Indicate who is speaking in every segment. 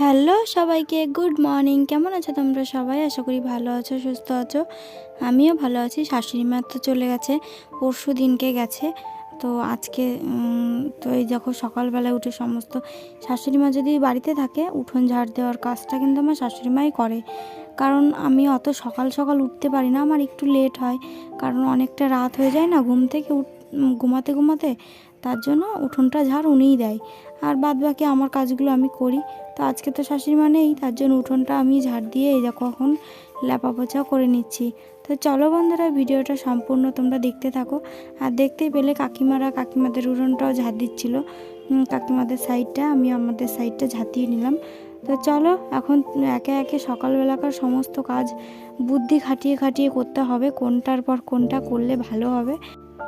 Speaker 1: Hello সবাইকে, good morning. কেমন আছো তোমরা সবাই? আশা করি ভালো আছো, সুস্থ আছো। আমিও ভালো আছি। শাশুড়ি মা তো চলে গেছে, পরশু দিনকে গেছে। তো আজকে তো এই দেখো সকালবেলায় উঠে সমস্ত শাশুড়ি মা যদি বাড়িতে থাকে, উঠোন ঝাড় দেওয়ার কাজটা কিন্তু আমার শাশুড়ি মাই করে। কারণ আমি অত সকাল সকাল উঠতে পারি না, আমার একটু লেট হয়। কারণ অনেকটা রাত হয়ে যায় না, ঘুম থেকে উঠ ঘুমাতে ঘুমাতে। তার জন্য উঠোনটা ঝাড় উনিই দেয়। আর বাদ বাকি আমার কাজগুলো আমি করি। তো আজকে তো শাশুড়ি মা নেই, তার জন্য উঠোনটা আমি ঝাড় দিয়ে এই দেখো এখন ল্যাপা পোছা করে নিচ্ছি। তো চলো বন্ধুরা, ভিডিওটা সম্পূর্ণ তোমরা দেখতে থাকো। আর দেখতেই পেলে কাকিমারা কাকিমাদের উঠোনটাও ঝাড় দিচ্ছিল। কাকিমাদের সাইডটা, আমি আমাদের সাইডটা ঝাঁতিয়ে নিলাম। তো চলো, এখন একে একে সকালবেলাকার সমস্ত কাজ বুদ্ধি খাটিয়ে খাটিয়ে করতে হবে। কোনটার পর কোনটা করলে ভালো হবে।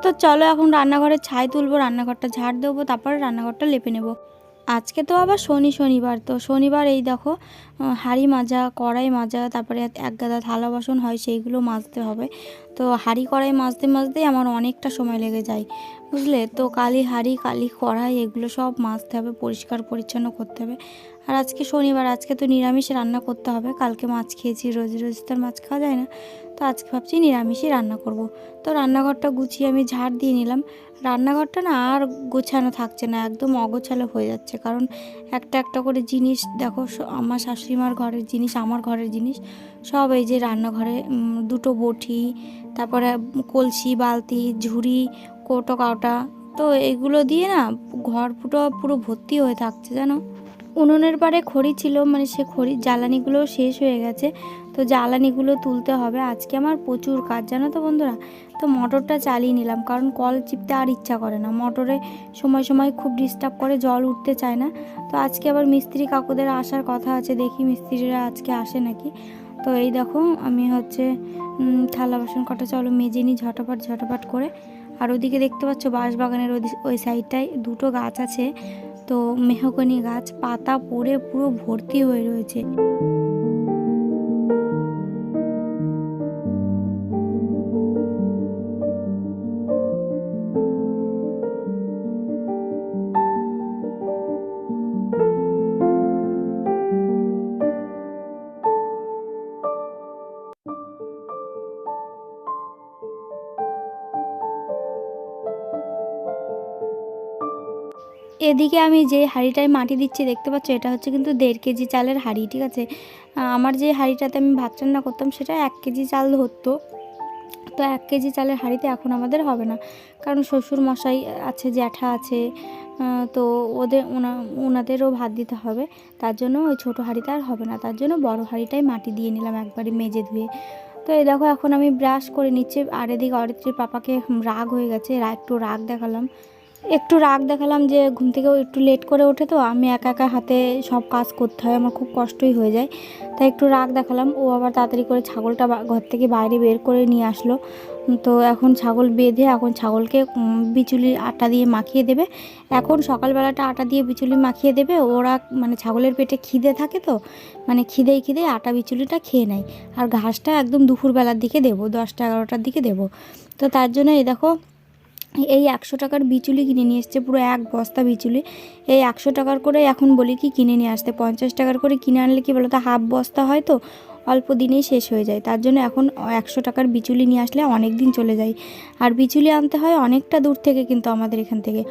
Speaker 1: তো চলো এখন রান্নাঘরের ছাই তুলবো, রান্নাঘরটা ঝাড় দেবো, তারপরে রান্নাঘরটা লেপে নেব। আজকে তো আবার শনি শনিবার, তো শনিবার এই দেখো হাঁড়ি মাজা, কড়াই মাজা, তারপরে এক গাদা থালা বাসন হয় সেইগুলো মাজতে হবে। তো হাঁড়ি কড়াই মাজতে মাজতেই আমার অনেকটা সময় লেগে যায়, বুঝলে? তো কালি হাঁড়ি, কালি কড়াই এগুলো সব মাজতে হবে, পরিষ্কার পরিচ্ছন্ন করতে হবে। আর আজকে শনিবার, আজকে তো নিরামিষ রান্না করতে হবে, কালকে মাছ খেয়েছি, রোজ রোজ তো মাছ খাওয়া যায় না। তো আজকে ভাবছি নিরামিষই রান্না করব। তো রান্নাঘরটা গুছিয়ে আমি ঝাড় দিয়ে নিলাম। রান্নাঘরটা না আর গোছানো থাকছে না, একদম অগোছালো হয়ে যাচ্ছে। কারণ একটা একটা করে জিনিস, দেখো আমার শাশুড়িমার ঘরের জিনিস, আমার ঘরের জিনিস, সব এই যে রান্নাঘরে দুটো বটি, তারপরে কলসি, বালতি, ঝুড়ি, কৌটো কাউটা তো এগুলো দিয়ে না ঘর পুরো পুরো ভর্তি হয়ে থাকছে জানো? উনুনের পাড়ে খড়ি ছিল মানে সে খড়ি, জ্বালানিগুলো শেষ হয়ে গেছে। তো জ্বালানিগুলো তুলতে হবে। আজকে আমার প্রচুর কাজ, জানো তো বন্ধুরা? তো মোটরটা চালিয়ে নিলাম, কারণ কল চিপতে আর ইচ্ছা করে না। মোটরে সময় সময় খুব ডিস্টার্ব করে, জল উঠতে চায় না। তো আজকে আবার মিস্ত্রি কাকুদের আসার কথা আছে, দেখি মিস্ত্রিরা আজকে আসে নাকি? তো এই দেখো, আমি হচ্ছে থালা বাসন কটা চলো মেজে নিই ঝটাপট ঝটাপট করে। আর ওদিকে দেখতে পাচ্ছ বাঁশবাগানের ওই ওই সাইডটায় দুটো গাছ আছে। তো মেহগনি গাছ, পাতা পড়ে পুরো ভর্তি হয়ে রয়েছে। এদিকে আমি যে হাঁড়িটায় মাটি দিচ্ছি দেখতে পাচ্ছ, এটা হচ্ছে কিন্তু দেড় কেজি চালের হাঁড়ি, ঠিক আছে? আমার যে হাঁড়িটাতে আমি ভাত রান্না করতাম, সেটা এক কেজি চাল ধরতো তো এক কেজি চালের হাঁড়িতে এখন আমাদের হবে না। কারণ শ্বশুর মশাই আছে, জ্যাঠা আছে তো ওদের, ওনা, ওনাদেরও ভাত দিতে হবে। তার জন্য ওই ছোটো হাঁড়িতে আর হবে না। তার জন্য বড় হাঁড়িটাই মাটি দিয়ে নিলাম একবারে মেজে ধুয়ে। তো এই দেখো, এখন আমি ব্রাশ করে নিচ্ছি। আর এদিকে অরিত্রীর পাপাকে রাগ হয়ে গেছে একটু রাগ দেখালাম। একটু রাগ দেখালাম যে ঘুম থেকেও একটু লেট করে ওঠে তো, আমি একা একা হাতে সব কাজ করতে হয়, আমার খুব কষ্টই হয়ে যায়। তাই একটু রাগ দেখালাম, ও আবার তাড়াতাড়ি করে ছাগলটা ঘর থেকে বাইরে বের করে নিয়ে আসলো। তো এখন ছাগল বেঁধে, এখন ছাগলকে বিচুলি আটা দিয়ে মাখিয়ে দেবে। এখন সকালবেলাটা আটা দিয়ে বিচুলি মাখিয়ে দেবে, ওরা মানে ছাগলের পেটে খিদে থাকে তো মানে খিদেই খিদে, আটা বিচুলিটা খেয়ে নেয়। আর ঘাসটা একদম দুপুরবেলার দিকে দেবো, দশটা এগারোটার দিকে দেবো। তো তার জন্য এই দেখো এই একশো টাকার বিচুলি কিনে নিয়ে এসছে, পুরো এক বস্তা বিচুলি। এই একশো টাকার করে এখন বলি কি কিনে নিয়ে আসতে। পঞ্চাশ টাকার করে কিনে আনলে কি বলো তো হাফ বস্তা হয় তো, অল্প দিনেই শেষ হয়ে যায়। তার জন্য এখন একশো টাকার বিচুলি নিয়ে আসলে অনেক দিন চলে যায়। আর বিচুলি আনতে হয় অনেকটা দূর থেকে কিন্তু আমাদের এখান থেকে,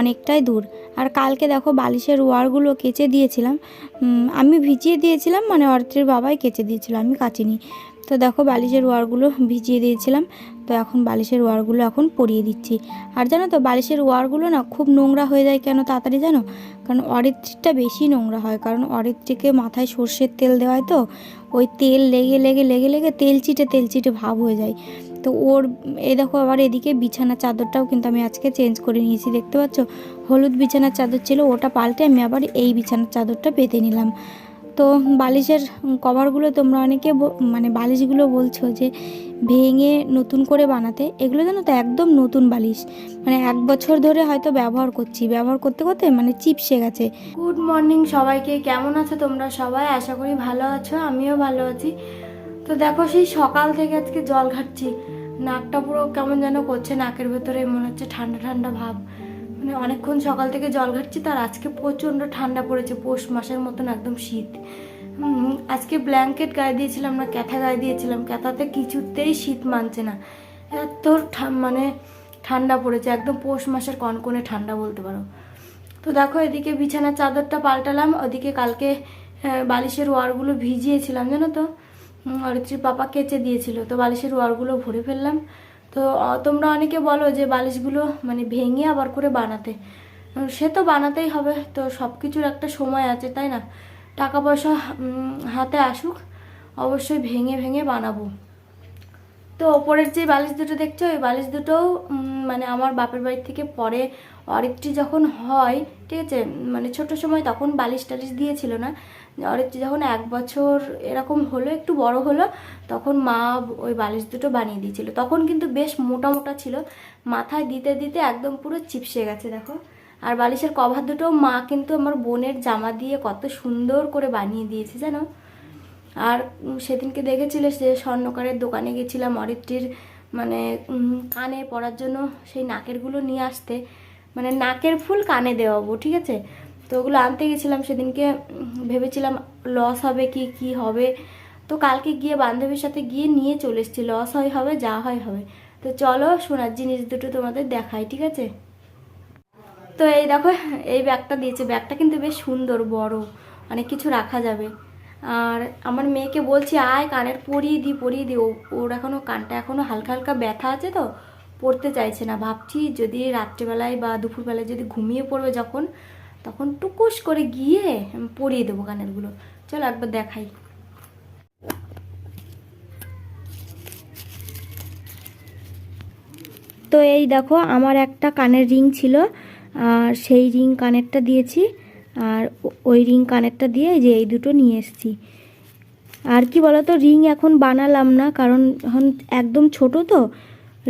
Speaker 1: অনেকটাই দূর। আর কালকে দেখো বালিশের ওয়ারগুলো কেচে দিয়েছিলাম। আমি ভিজিয়ে দিয়েছিলাম মানে অর্থের বাবাই কেচে দিয়েছিল, আমি কাচিনি। তো দেখো বালিশের ওয়ারগুলো ভিজিয়ে দিয়েছিলাম। তো এখন বালিশের ওয়ারগুলো এখন পরিয়ে দিচ্ছি। আর জানো তো, বালিশের ওয়ারগুলো না খুব নোংরা হয়ে যায় কেন তাড়াতাড়ি জানো? কারণ অরিত্রিকটা বেশি নোংরা হয়, কারণ অরিত্রিকে মাথায় সর্ষের তেল দেওয়া হয় তো, ওই তেল লেগে লেগে লেগে লেগে তেল চিটে তেল চিটে ভাব হয়ে যায়। তো ওর এ দেখো আবার এদিকে বিছানার চাদরটাও কিন্তু আমি আজকে চেঞ্জ করে নিয়েছি, দেখতে পাচ্ছ? হলুদ বিছানার চাদর ছিল, ওটা পাল্টে আমি আবার এই বিছানার চাদরটা পেতে নিলাম। তো বালিশের কভারগুলো তোমরা অনেকে মানে বালিশগুলো বলছো যে ভেঙে নতুন করে বানাতে, এগুলো জানো তো একদম নতুন বালিশ। মানে এক বছর ধরে হয়তো ব্যবহার করছি। ব্যবহার করতে করতে মানে চিপসে গেছে। গুড মর্নিং সবাইকে, কেমন আছো তোমরা সবাই? আশা করি ভালো আছো, আমিও ভালো আছি। তো দেখো সেই সকাল থেকে আজকে জল ঘাটছি। নাকটা পুরো কেমন যেন করছে, নাকের ভেতরে মনে হচ্ছে ঠান্ডা ঠান্ডা ভাব।
Speaker 2: মানে অনেকক্ষণ সকাল থেকে জল ঘাটছি, তার আজকে প্রচণ্ড ঠান্ডা পড়েছে, পৌষ মাসের মতন একদম শীত। আজকে ব্ল্যাঙ্কেট গায়ে দিয়েছিলাম না, ক্যাথা গায়ে দিয়েছিলাম, ক্যাথাতে কিছুতেই শীত মানছে না। এত মানে ঠান্ডা পড়েছে, একদম পৌষ মাসের কনকনে ঠান্ডা বলতে পারো। তো দেখো, এদিকে বিছানার চাদরটা পাল্টালাম, ওদিকে কালকে বালিশের ওয়ারগুলো ভিজিয়েছিলাম, জানো তো? অরিত্রীর পাপা কেচে দিয়েছিল, তো বালিশের ওয়ারগুলো ভরে ফেললাম। তো তোমরা অনেকে বলো যে বালিশগুলো মানে ভেঙে আবার করে বানাতে। সে তো বানাতেই হবে, তো সব কিছুর একটা সময় আছে, তাই না? টাকা পয়সা হাতে আসুক, অবশ্যই ভেঙে ভেঙে বানাবো। তো ওপরের যে বালিশ দুটো দেখছ, ওই বালিশ দুটোও মানে আমার বাপের বাড়ি থেকে পরে অরিত্রি যখন হয়, ঠিক আছে? মানে ছোট সময় তখন বালিশ টালিশ দিয়েছিল না অরিত্রি যখন এক বছর এরকম হলো, একটু বড় হলো, তখন মা ওই বালিশ দুটো বানিয়ে দিয়েছিল। তখন কিন্তু বেশ মোটা মোটা ছিল। মাথায় দিতে দিতে একদম পুরো চিপসে গেছে, দেখো। আর বালিশের কভার দুটো মা কিন্তু আমার বোনের জামা দিয়ে কত সুন্দর করে বানিয়ে দিয়েছে, জানো? আর সেদিনকে দেখেছিলে যে স্বর্ণকারের দোকানে গেছিলাম অরিত্রির মানে কানে পরার জন্য সেই নাকেরগুলো নিয়ে আসতে। মানে নাকের ফুল কানে দেওয়াবো, ঠিক আছে? তো ওগুলো আনতে গেছিলাম, সেদিনকে ভেবেছিলাম লস হবে কি কি হবে। তো কালকে গিয়ে বান্ধবীর সাথে গিয়ে নিয়ে চলে এসেছি লস হয় হবে, যা হয় হবে। তো চলো সোনার জিনিস দুটো তোমাদের দেখাই, ঠিক আছে? তো এই দেখো, এই ব্যাগটা দিয়েছে। ব্যাগটা কিন্তু বেশ সুন্দর, বড়, অনেক কিছু রাখা যাবে। আর আমার মেয়েকে বলছি, আয়, কানের পরিয়ে দিই পরিয়ে দিই ওর এখনও কানটা এখনও হালকা হালকা ব্যথা আছে তো, পড়তে চাইছে না। ভাবছি যদি রাত্রিবেলায় বা দুপুরবেলায় যদি ঘুমিয়ে পড়বে যখন তখন টুকুস করে গিয়ে পরিয়ে দেবো কানেরগুলো। চলো একবার দেখাই। তো এই দেখো, আমার একটা কানের রিং ছিল, আর সেই রিং কানেরটা দিয়েছি, আর ওই রিং কানেরটা দিয়ে যে এই দুটো নিয়ে এসেছি। আর কি বলতো, রিং এখন বানালাম না, কারণ এখন একদম ছোট তো,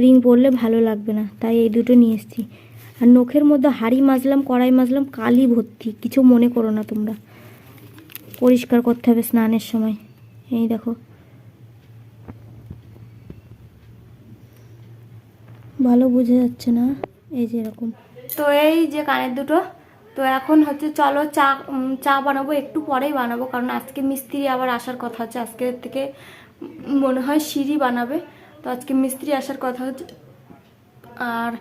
Speaker 2: রিং পরলে ভালো লাগবে না, তাই এই দুটো নিয়ে এসেছি। আর নখের মধ্যে হাড়ি মাজলাম, কড়াই মাজলাম, কালি ভর্তি। কিছু মনে করো না তোমরা। পরিষ্কার করতে হবে স্নানের সময়। এই দেখো। ভালো বোঝা যাচ্ছে না? এই যে এরকম। তো এই যে কানের দুটো, তো এখন হচ্ছে চলো চা চা বানাবো, একটু পরেই বানাবো, কারণ আজকে মিস্ত্রি আবার আসার কথা হচ্ছে। আজকে থেকে মনে হয় সিঁড়ি বানাবে। তো আজকে মিস্ত্রি আসার কথা হচ্ছে আর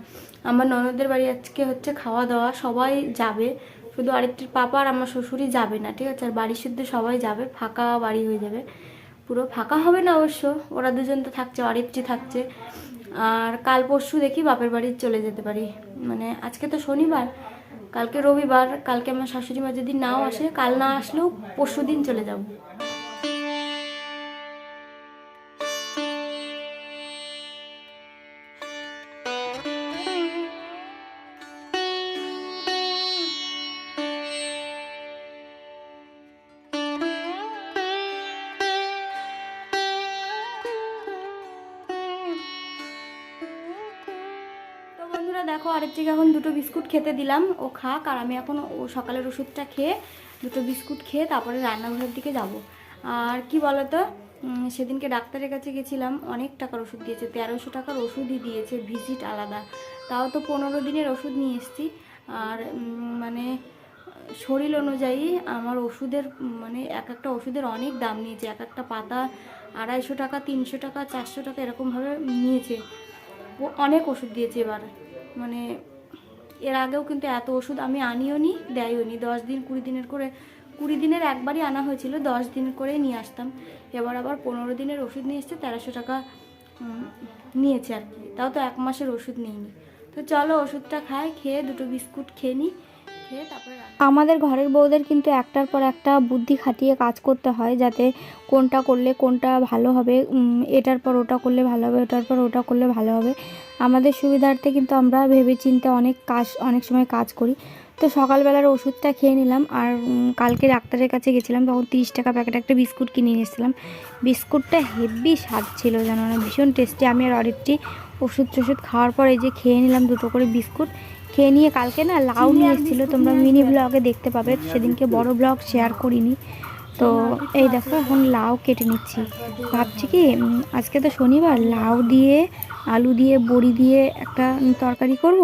Speaker 2: আমার ননদের বাড়ি আজকে হচ্ছে খাওয়া দাওয়া, সবাই যাবে। শুধু আরেকটির পাপা আর আমার শ্বশুরই যাবে না, ঠিক আছে? আর বাড়ি শুদ্ধ সবাই যাবে, ফাঁকা বাড়ি হয়ে যাবে। পুরো ফাঁকা হবে না অবশ্য, ওরা দুজন তো থাকছে অরিত্রী থাকছে। আর কাল পরশু দেখি বাপের বাড়ি চলে যেতে পারি। মানে আজকে তো শনিবার, কালকে রবিবার, কালকে আমার শাশুড়ি মা যদি নাও আসে, কাল না আসলেও পরশু দিন চলে যাব। দেখো আরেকটিকে এখন দুটো বিস্কুট খেতে দিলাম, ও খাক, আর আমি এখন ও সকালের ওষুধটা খেয়ে দুটো বিস্কুট খেয়ে তারপরে রান্নাঘরের দিকে যাব। আর কি বলতো সেদিনকে ডাক্তারের কাছে গেছিলাম, অনেক টাকার ওষুধ দিয়েছে, তেরোশো টাকার ওষুধই দিয়েছে, ভিজিট আলাদা। তাও তো পনেরো দিনের ওষুধ নিয়ে এসেছি। আর মানে শরীর অনুযায়ী আমার ওষুধের মানে এক একটা ওষুধের অনেক দাম নিয়েছে। এক একটা পাতা আড়াইশো টাকা, তিনশো টাকা, চারশো টাকা এরকমভাবে নিয়েছে। অনেক ওষুধ দিয়েছে এবার। মানে এর আগেও কিন্তু এত ওষুধ আমি আনিও নি দেয়ও নি দশ দিন, কুড়ি দিনের করে, কুড়ি দিনের একবারই আনা হয়েছিল, দশ দিন করে নিয়ে আসতাম। এবার আবার পনেরো দিনের ওষুধ নিয়ে এসছে, তেরোশো টাকা নিয়েছে আর কি। তাও তো এক মাসের ওষুধ নিইনি। তো চলো ওষুধটা খাই, খেয়ে দুটো বিস্কুট খেয়ে নিই আমাদের ঘরের বউদের কিন্তু একটার পর একটা বুদ্ধি খাটিয়ে কাজ করতে হয় যাতে কোনটা করলে কোনটা ভালো হবে এটার পর ওটা করলে ভালো হবে, ওটার পর ওটা করলে ভালো হবে। আমাদের সুবিধার্থে কিন্তু আমরা ভেবে চিন্তে অনেক কাজ, অনেক সময় কাজ করি। তো সকালবেলার ওষুধটা খেয়ে নিলাম আর কালকে ডাক্তারের কাছে গেছিলাম, তখন তিরিশ টাকা প্যাকেট একটা বিস্কুট কিনে নিয়ে এসেছিলাম। বিস্কুটটা হেভি স্বাদ ছিল জানো না, ভীষণ টেস্টি আমি আর অরিত্রি ওষুধ টষুধ খাওয়ার পর এই যে খেয়ে নিলাম দুটো করে বিস্কুট। খেয়ে নিয়ে কালকে না লাউ নিয়ে এসেছিল তোমরা মিনি ব্লগে দেখতে পাবে। সেদিনকে বড় ব্লগ শেয়ার করিনি। তো এই দেখো এখন লাউ কেটে নিচ্ছি। ভাবছি কি আজকে তো শনিবার লাউ দিয়ে আলু দিয়ে বড়ি দিয়ে একটা তরকারি করব।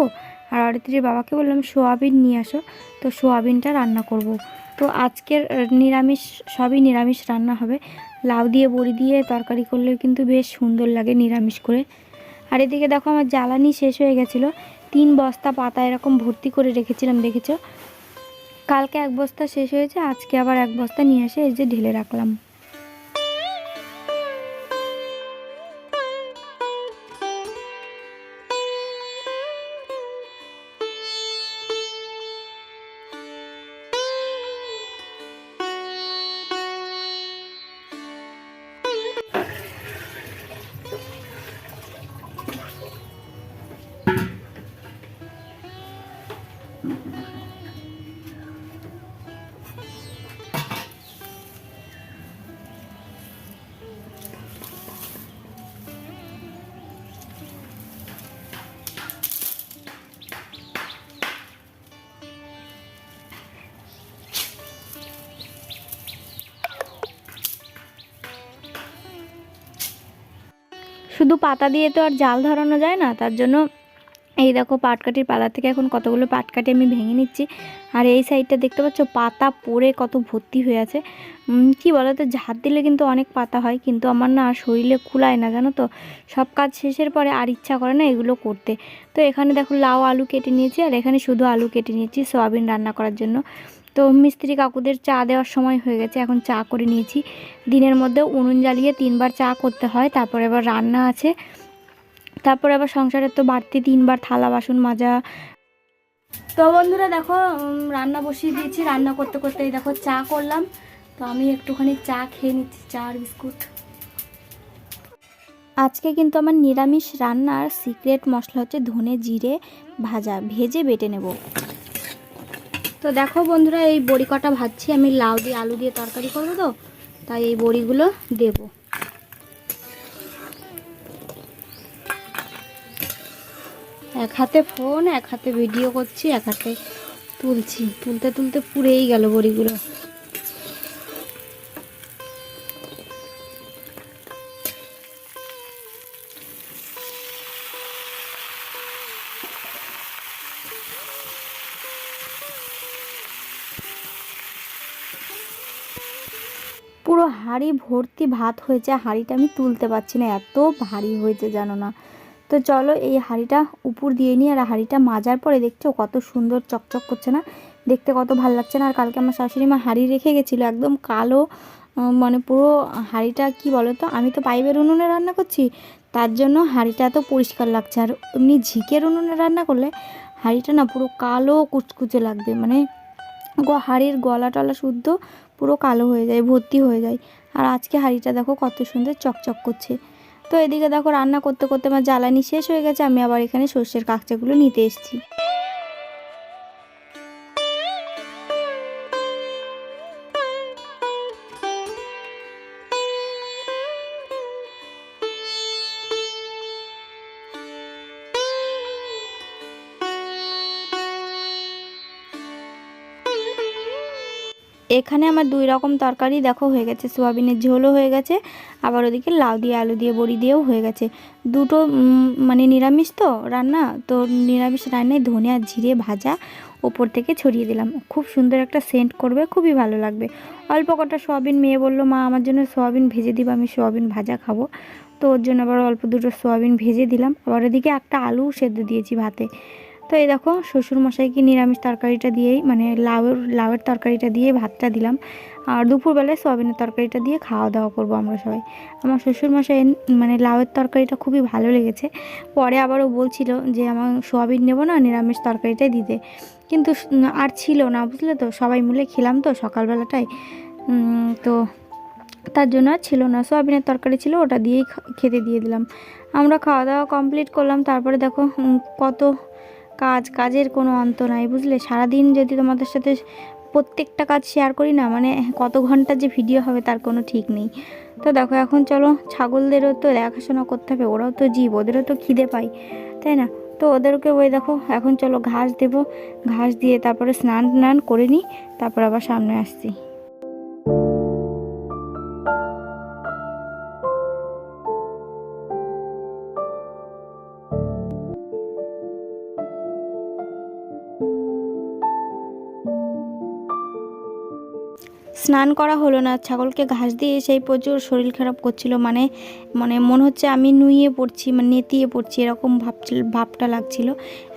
Speaker 1: আর অরিত্রীর বাবাকে বললাম সোয়াবিন নিয়ে আসো। তো সোয়াবিনটা রান্না করব। তো আজকের নিরামিষ সবই নিরামিষ রান্না হবে। লাউ দিয়ে বড়ি দিয়ে তরকারি করলে কিন্তু বেশ সুন্দর লাগে নিরামিষ করে। আর এদিকে দেখো আমার জ্বালানি শেষ হয়ে গেছিল। তিন বস্তা পাতা এরকম ভর্তি করে রেখেছিলাম, দেখেছ? কালকে এক বস্তা শেষ হয়েছে, আজকে আবার এক বস্তা নিয়ে এসে এই যে ঢেলে রাখলাম। শুধু পাতা দিয়ে তো আর জাল ধরানো যায় না, তার জন্য এই দেখো পাটকাঠির পালা থেকে এখন কতগুলো পাটকাঠি আমি ভেঙে নিচ্ছি। আর এই সাইডটা দেখতে পাচ্ছ, পাতা পড়ে কত ভর্তি হয়ে আছে। কি বলো তো ঝাড় দিলে কিন্তু অনেক পাতা হয়, কিন্তু আমার না আর শরীরে কুলায় না, জানো তো? সব কাজ শেষের পরে আর ইচ্ছা করে না এগুলো করতে। তো এখানে দেখো লাউ আলু কেটে নিয়েছি, আর এখানে শুধু আলু কেটে নিয়েছি, সয়াবিন রান্না করার জন্য। তো মিস্ত্রি কাকুদের চা দেওয়ার সময় হয়ে গেছে, এখন চা করে নিয়েছি। দিনের মধ্যে উনুন জ্বালিয়ে তিনবার চা করতে হয়, তারপরে আবার রান্না আছে। তারপরে আবার সংসারের তো বাড়তি তিনবার থালা, বাসন মাজা। তো বন্ধুরা দেখো রান্না বসিয়ে দিয়েছি, রান্না করতে করতে দেখো চা করলাম। তো আমি একটুখানি চা খেয়ে নিচ্ছি, চা আর বিস্কুট। আজকে কিন্তু আমার নিরামিষ রান্নার সিক্রেট মশলা হচ্ছে ধনে জিরে ভাজা, ভেজে বেটে নেব। তো দেখো বন্ধুরা, এই বড়ি কটা ভাজছি। আমি লাউ দিয়ে, আলু দিয়ে তরকারি করব তো, তাই এই বড়িগুলো দেব। এক হাতে ফোন এক হাতে ভিডিও করছি, এক হাতে তুলছি। তুলতে তুলতে পুড়েই গেল বড়িগুলো। হাঁড়ি ভর্তি ভাত হয়েছে হাঁড়িটা আমি তুলতে পারছি না, এত ভারী হয়েছে জানো না। তো চলো এই হাঁড়িটা উপর দিয়ে নিই, আর হাঁড়িটা মাজার পরে দেখছ কত সুন্দর চকচক করছে না? দেখতে কত ভালো লাগছে না? আর কালকে আমার শাশুড়ি মা হাঁড়ি রেখে গেছিল, একদম কালো মানে পুরো হাঁড়িটা কি বলো তো, আমি তো পাইপের উনুনে রান্না করছি, তার জন্য হাঁড়িটা এত পরিষ্কার লাগছে। আর এমনি ঝিকের উনুনে রান্না করলে হাঁড়িটা না পুরো কালো কুচকুচে লাগবে মানে হাঁড়ির গলা টলা শুদ্ধ পুরো কালো হয়ে যায়, ভর্তি হয়ে যায়। আর আজকে হাঁড়িটা দেখো কত সুন্দর চকচক করছে। তো এদিকে দেখো রান্না করতে করতে আমার জ্বালানি শেষ হয়ে গেছে, আমি আবার এখানে সর্ষের কাকচাগুলো নিতে এসেছি। এখানে আমার দুই রকম তরকারি, দেখো হয়ে গেছে, সোয়াবিনের ঝোলও হয়ে গেছে, আবার ওদিকে লাউ দিয়ে, আলু দিয়ে, বড়ি দিয়েও হয়ে গেছে। দুটো মানে নিরামিষ তো রান্না, তো নিরামিষ রান্নায় ধনে আর জিরে ভাজা ওপর থেকে ছড়িয়ে দিলাম। খুব সুন্দর একটা সেন্ট করবে, খুবই ভালো লাগবে। অল্প কটা সোয়াবিন, মেয়ে বলল, মা, আমার জন্য সোয়াবিন ভেজে দিব, আমি সোয়াবিন ভাজা খাব। তো ওর জন্য আবার অল্প দুটো সোয়াবিন ভেজে দিলাম। আবার ওদিকে একটা আলু সেদ্ধ দিয়েছি ভাতে। তো এই দেখো শ্বশুর মশাইকে নিরামিষ তরকারিটা দিয়েই মানে লাউয়ের লাউয়ের তরকারিটা দিয়ে ভাতটা দিলাম। আর দুপুরবেলায় সোয়াবিনের তরকারিটা দিয়ে খাওয়া দাওয়া করব আমরা সবাই। আমার শ্বশুর মশাই মানে লাউয়ের তরকারিটা খুবই ভালো লেগেছে। পরে আবারও বলছিল যে, আমার সোয়াবিন নেব না, নিরামিষ তরকারিটাই দিতে। কিন্তু আর ছিল না, বুঝলে তো? সবাই মিলে খেলাম তো সকালবেলাটাই তো তার জন্য আর ছিল না। সোয়াবিনের তরকারি ছিল, ওটা দিয়েই খেতে দিয়ে দিলাম। আমরা খাওয়া দাওয়া কমপ্লিট করলাম। তারপরে দেখো কত কাজ, কাজের কোনো অন্ত নাই, বুঝলে? সারাদিন যদি তোমাদের সাথে প্রত্যেকটা কাজ শেয়ার করি না মানে কত ঘণ্টা যে ভিডিও হবে তার কোনো ঠিক নেই। তো দেখো, এখন চলো, ছাগলদেরও তো দেখাশোনা করতে হবে, ওরাও তো জীব, ওদেরও তো খিদে পায়, তাই না? তো ওদেরকে ওই দেখো, এখন চলো ঘাস দেবো, ঘাস দিয়ে তারপরে স্নান টান করে নিই, তারপর আবার সামনে আসছি। স্নান করা হলো না, ছাগলকে ঘাস দিয়ে সেই প্রচুর শরীর খারাপ করছিল মানে মানে মনে হচ্ছে আমি নুইয়ে পড়ছি মানে নেতিয়ে পড়ছি, এরকম ভাবছিল, ভাবটা লাগছিল,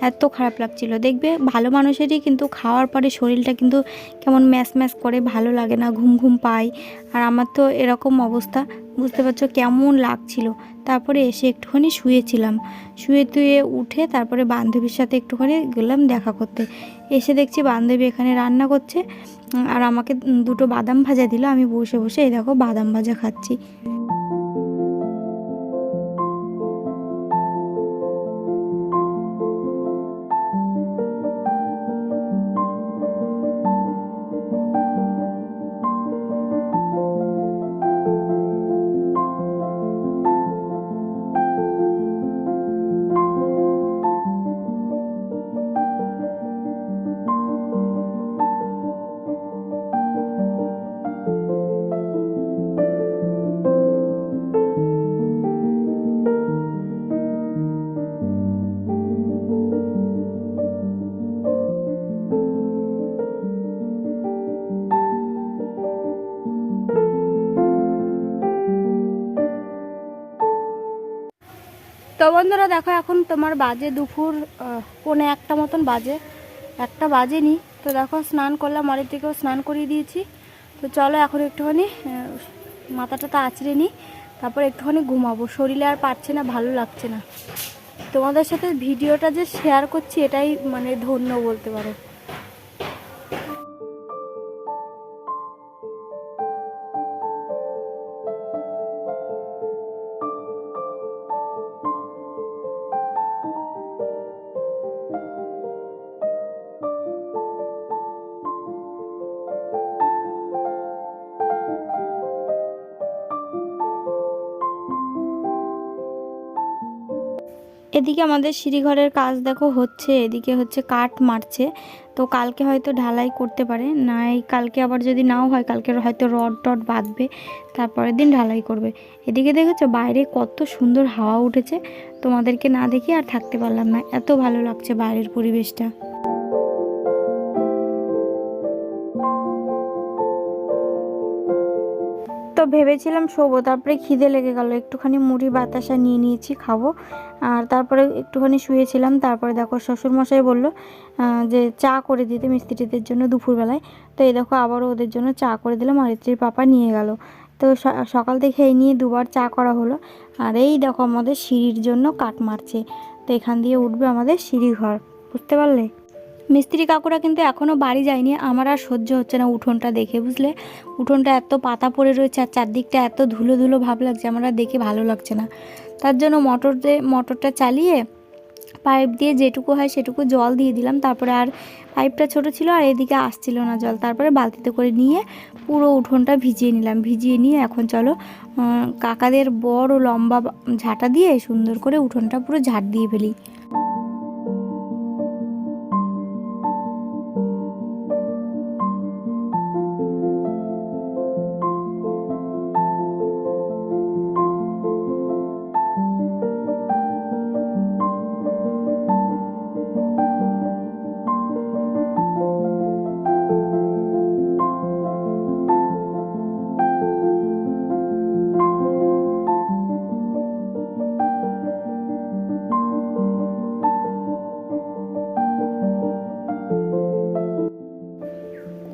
Speaker 1: এত খারাপ লাগছিল। দেখবে ভালো মানুষেরই কিন্তু খাওয়ার পরে শরীরটা কিন্তু কেমন ম্যাশ ম্যাশ করে, ভালো লাগে না, ঘুম ঘুম পায়। আর আমার তো এরকম অবস্থা, বুঝতে পারছ কেমন লাগছিল। তারপরে এসে একটুখানি শুয়েছিলাম, শুয়ে তুয়ে উঠে তারপরে বান্ধবীর সাথে একটুখানি গেলাম দেখা করতে। এসে দেখছি বান্ধবী এখানে রান্না করছে আর আমাকে দুটো বাদাম ভাজা দিল আমি বসে বসে এই দেখো বাদাম ভাজা খাচ্ছি। বন্ধুরা দেখো এখন তোমার বাজে দুপুর পৌনে একটা মতন বাজে। একটা বাজেনি তো দেখো স্নান করলাম অনেক থেকেও স্নান করিয়ে দিয়েছি। তো চলো এখন একটুখানি আহ, মাথাটা তো আঁচড়ে নিই তারপর একটুখানি ঘুমাবো। শরীরে আর পারছে না ভালো লাগছে না। তোমাদের সাথে ভিডিওটা যে শেয়ার করছি এটাই মানে ধন্য বলতে পারো। এদিকে আমাদের সিঁড়িঘরের কাজ দেখো হচ্ছে, এদিকে হচ্ছে কাঠ মারছে। তো কালকে হয়তো ঢালাই করতে পারে, নাই কালকে আবার যদি নাও হয়, কালকে হয়তো রড টড বাঁধবে, তারপরের দিন ঢালাই করবে। এদিকে দেখেছ বাইরে কত সুন্দর হাওয়া উঠেছে, তোমাদেরকে না দেখে আর থাকতে পারলাম না, এত ভালো লাগছে বাইরের পরিবেশটা। তো ভেবেছিলাম শোবো, তারপরে খিদে লেগে গেল। একটুখানি মুড়ি, বাতাসা নিয়ে নিয়েছি, খাব। আর তারপরে একটুখানি শুয়েছিলাম, তারপরে দেখো শ্বশুরমশাই বলল যে চা করে দিতে মিস্ত্রিদের জন্য দুপুরবেলায়। তো এই দেখো আবারও ওদের জন্য চা করে দিলাম অরিত্রীর পাপা নিয়ে গেল। তো সকাল থেকে এই নিয়ে দুবার চা করা হলো। আর এই দেখো আমাদের সিঁড়ির জন্য কাট মারছে। তো এখান দিয়ে উঠবে আমাদের সিঁড়ি ঘর বুঝতে পারলে? মিস্ত্রি কাকুরা কিন্তু এখনও বাড়ি যায়নি। আমার আর সহ্য হচ্ছে না উঠোনটা দেখে, বুঝলে? উঠোনটা এত পাতা পড়ে রয়েছে আর চারদিকটা এত ধুলো ধুলো ভাব লাগছে, আমার দেখে ভালো লাগছে না। তার জন্য মোটর দিয়ে মোটরটা চালিয়ে পাইপ দিয়ে যেটুকু হয় সেটুকু জল দিয়ে দিলাম। তারপরে আর পাইপটা ছোট ছিল আর এদিকে আসছিল না জল। তারপরে বালতিতে করে নিয়ে পুরো উঠোনটা ভিজিয়ে নিলাম। ভিজিয়ে নিয়ে এখন চলো কাকাদের বড় লম্বা ঝাঁটা দিয়ে সুন্দর করে উঠোনটা পুরো ঝাড় দিয়ে ফেলি।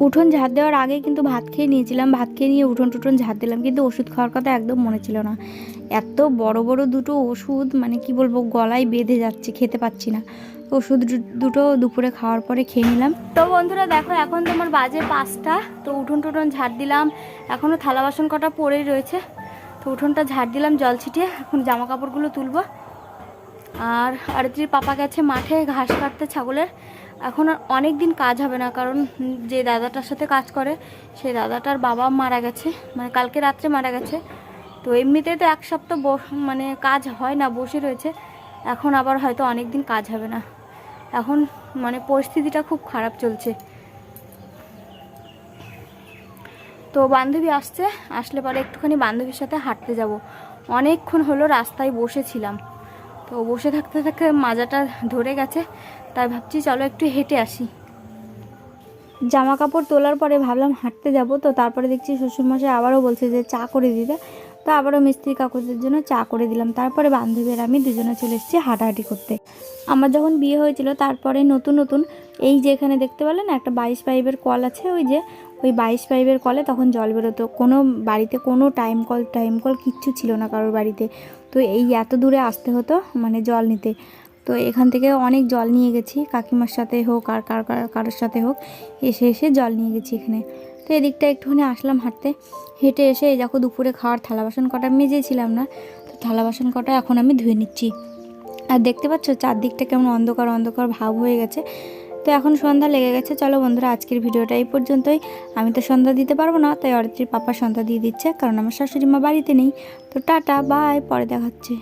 Speaker 1: উঠোন ঝাড় দেওয়ার আগে কিন্তু ভাত খেয়ে নিয়েছিলাম, ভাত খেয়ে নিয়ে উঠোন টুঠোন ঝাড় দিলাম, কিন্তু ওষুধ খাওয়ার কথা একদম মনে ছিল না। এত বড় বড় দুটো ওষুধ মানে কি বলব, গলায় বেঁধে যাচ্ছে, খেতে পাচ্ছি না। ওষুধ দুটো দুপুরে খাওয়ার পরে খেয়ে নিলাম। তো বন্ধুরা দেখো, এখন তোমার বাজে পাঁচটা, তো উঠোন টুঠোন ঝাড় দিলাম। এখনও থালা বাসন কটা পড়েই রয়েছে, তো উঠোনটা ঝাড় দিলাম জল ছিটিয়ে, এখন জামা কাপড়গুলো তুলবো। আর আরতির পাপা গেছে মাঠে ঘাস কাটতে ছাগলের এখন আর অনেক দিন কাজ হবে না, কারণ যে দাদাটার সাথে কাজ করে, সেই দাদাটার বাবা মারা গেছে মানে কালকে রাত্রে মারা গেছে। তো এমনিতে তো এক সপ্তাহ মানে কাজ হয় না, বসে রয়েছে। এখন আবার হয়তো অনেক দিন কাজ হবে না। এখন মানে পরিস্থিতিটা খুব খারাপ চলছে। তো বান্ধবী আসছে, আসলে পরে একটুখানি বান্ধবীর সাথে হাঁটতে যাব। অনেকক্ষণ হলো রাস্তায় বসেছিলাম। তো বসে থাকতে থাকতে মাজাটা ধরে গেছে। তাই ভাবছি চলো একটু হেঁটে আসি। জামা কাপড় তোলার পরে ভাবলাম হাঁটতে যাব, তো তারপরে দেখছি শ্বশুরমশাই আবারও বলছে যে চা করে দিতে তো আবারও মিস্ত্রি কাকুদের জন্য চা করে দিলাম। তারপরে বান্ধবীর আমি দুজনে চলে এসেছি হাঁটাহাঁটি করতে। আমার যখন বিয়ে হয়েছিল, তারপরে নতুন নতুন এই যে এখানে দেখতে পেলেন, একটা বাইশ পাইপের কল আছে, ওই যে, ওই বাইশ পাইপের কলে তখন জল বেরোতো। কোনো বাড়িতে কোনো টাইম কল টাইম কল কিচ্ছু ছিল না কারোর বাড়িতে। তো এই এত দূরে আসতে হতো মানে জল নিতে। তো এখান থেকে অনেক জল নিয়ে গেছি, কাকিমার সাথে হোক আর কার, কার- কারোর সাথে হোক, এসে এসে জল নিয়ে গেছি এখানে। তো এদিকটা একটুখানি আসলাম হাঁটতে, হেঁটে এসে এই দেখো দুপুরে খাওয়ার থালা বাসন কটা মেজেছিলাম না, তো থালা বাসন কটা এখন আমি ধুয়ে নিচ্ছি। আর দেখতে পাচ্ছ চারদিকটা কেমন অন্ধকার অন্ধকার ভাব হয়ে গেছে। তো এখন সন্ধ্যা লেগে গেছে, চলো বন্ধুরা আজকের ভিডিওটা এই পর্যন্তই। আমি তো সন্ধ্যা দিতে পারব না, তাই অরিত্রীর পাপা সন্ধ্যা দিয়ে দিচ্ছে, কারণ আমার শাশুড়ি মা বাড়িতে নেই। তো টাটা, বাই, পরে দেখাচ্ছে।